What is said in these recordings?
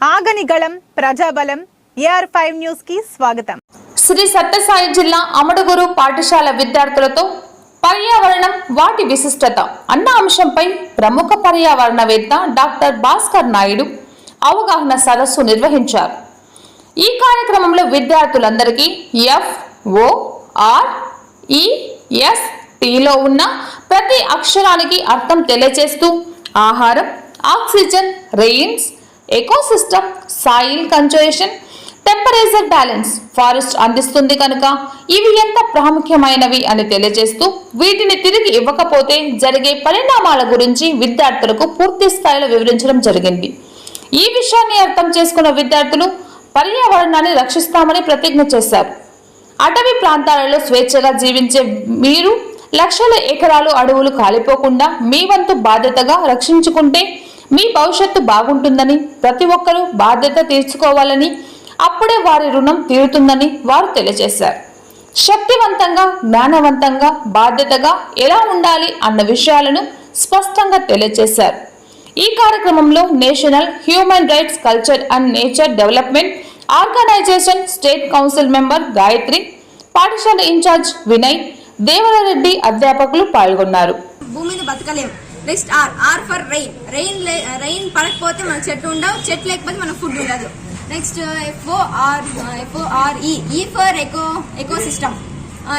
ఆగనిగళం ప్రజాబలం AR five న్యూస్కి స్వాగతం. శ్రీ సత్యసాయి జిల్లా అమడుగురు పాఠశాల విద్యార్థులతో పర్యావరణం వాటి విశిష్టత అన్న అంశంపై ప్రముఖ పర్యావరణవేత్త డాక్టర్ భాస్కర్ నాయుడు అవగాహన సదస్సు నిర్వహించారు. ఈ కార్యక్రమంలో విద్యార్థులందరికీ F O R E S టీలో ఉన్న ప్రతి అక్షరానికి అర్థం తెలియజేస్తూ ఆహారం oxygen rains ecosystem soil conservation temperature balance forest అందిస్తుంది కనుక. ఇవి ఎంత ప్రాముఖ్యమైనవి అని తెలియజేస్తూ వీటిని తిరిగి ఇవ్వకపోతే జరిగే పరిణామాల గురించి విద్యార్థులకు పూర్తి స్థాయిలో వివరించడం జరిగింది. ఈ విషయాన్ని అర్థం చేసుకున్న విద్యార్థులు పర్యావరణాన్ని రక్షిస్తామని ప్రతిజ్ఞ చేశారు. అటవీ ప్రాంతాలలో స్వేచ్ఛగా జీవించే మీరు లక్షల ఎకరాలు అడవులు కాలిపోకుండా మీ వంతు బాధ్యతగా రక్షించుకుంటే మీ భవిష్యత్తు బాగుంటుందని ప్రతి ఒక్కరూ బాధ్యత తీర్చుకోవాలని అప్పుడే వారి రుణం తీరుతుందని వారు తెలియజేశారు. శక్తివంతంగా జ్ఞానవంతంగా బాధ్యతగా ఎలా ఉండాలి అన్న విషయాలను స్పష్టంగా తెలియజేశారు. ఈ కార్యక్రమంలో national human rights culture and nature development organisation state council member Gayatri పాఠశాల ఇన్ఛార్జ్ వినయ్ దేవరారెడ్డి అధ్యాపకులు పాల్గొన్నారు. భూమిని బతకలేము next R R for rain. Rain rain పడకపోతే మన చెట్టు ఉండవు చెట్టు లేకపోతే మన ఫుడ్ ఉండదు. Next F O R F O R E E for eco ecosystem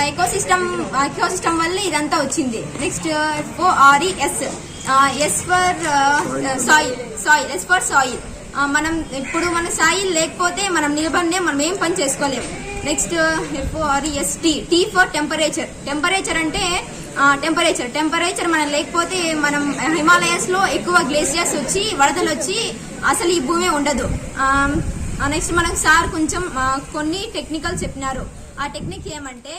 ecosystem ecosystem వల్ల ఇదంతా వచ్చింది. Next F O R E S S for soil soil S for soil మనం ఇప్పుడు మన సాయిల్ లేకపోతే మనం నిలబడినే మనం ఏం పని చేసుకోలేం. Next F O R S T T for temperature temperature అంటే టెంపరేచర్ టెంపరేచర్ మనం లేకపోతే మనం హిమాలయస్లో ఎక్కువ గ్లేసియర్స్ వచ్చి వరదలు వచ్చి అసలు ఈ భూమి ఉండదు. నెక్స్ట్ మనకు సార్ కొంచెం కొన్ని టెక్నికల్ చెప్పినారు. ఆ టెక్నిక్ ఏమంటే